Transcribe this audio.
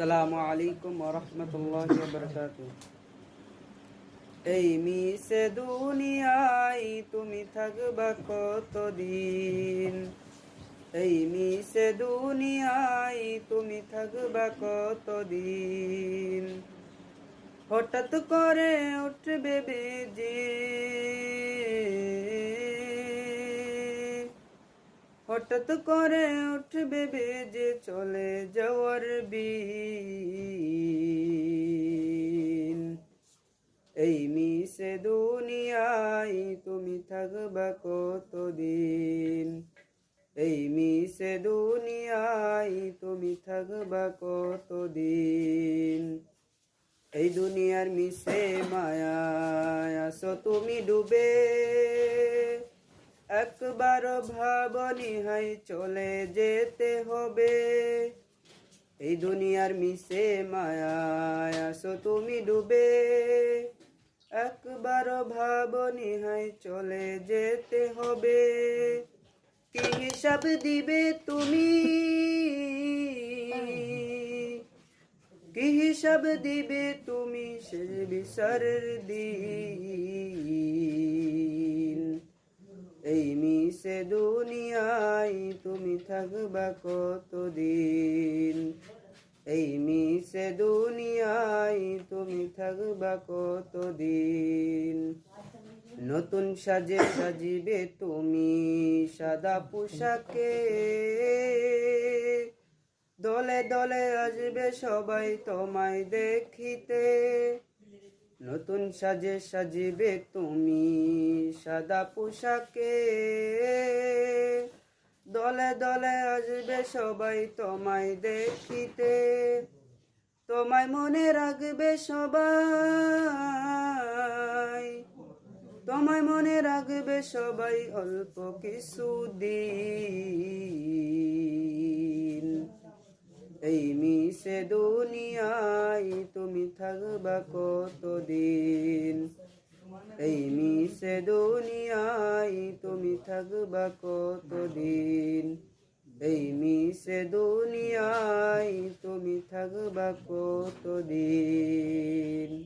আসসালামু আলাইকুম রহমতুল্লাহ বরকাত এই মিশে দুনিয়ায় তুমি থাকবা কতদিন? এই মিশে দুনিয়ায় তুমি থাকবা কতদিন? হঠাৎ করে উঠবে বেজে হঠাৎ করে উঠবে বেজে চলে যাওয়ার বিন এই মিশে দুনিয়ায় তুমি থাকবা কতদিন? এই মিশে দুনিয়ায় তুমি থাকবা কতদিন? এই দুনিয়ার মিশে মায়ায় আসো তুমি ডুবে। একবার ভাবনি, হাই, চলে যেতে হবে। এই দুনিয়ার মিশে মায়ায় আসো তুমি ডুবে। একবার ভাবনি, হাই, চলে যেতে হবে। কি হিসাব দিবে তুমি? কি হিসাব দিবে তুমি সে বিচারের দিন? মিশে দুনিয়ায় তুমি থাকবা কতদিন? এই মিশে দুনিয়ায় তুমি থাকবা কতদিন? নতুন সাজে সাজিবে তুমি সাদা পোশাকে। দলে দলে আসবে সবাই তোমায় দেখিতে। নতুন সাজে সাজিবে তুমি সাদা পোশাকে। দলে দলে আসবে সবাই তোমায় দেখিতে। তোমায় মনে রাখবে সবাই। তোমায় মনে রাখবে সবাই অল্প কিছু দিন। এই মিশে দুনিয়ায়, তুমি থাকবা কতদিন? এই মিশে দুনিয়ায়, তুমি থাকবা কতদিন? এই মিশে দুনিয়ায়, তুমি থাকবা কতদিন?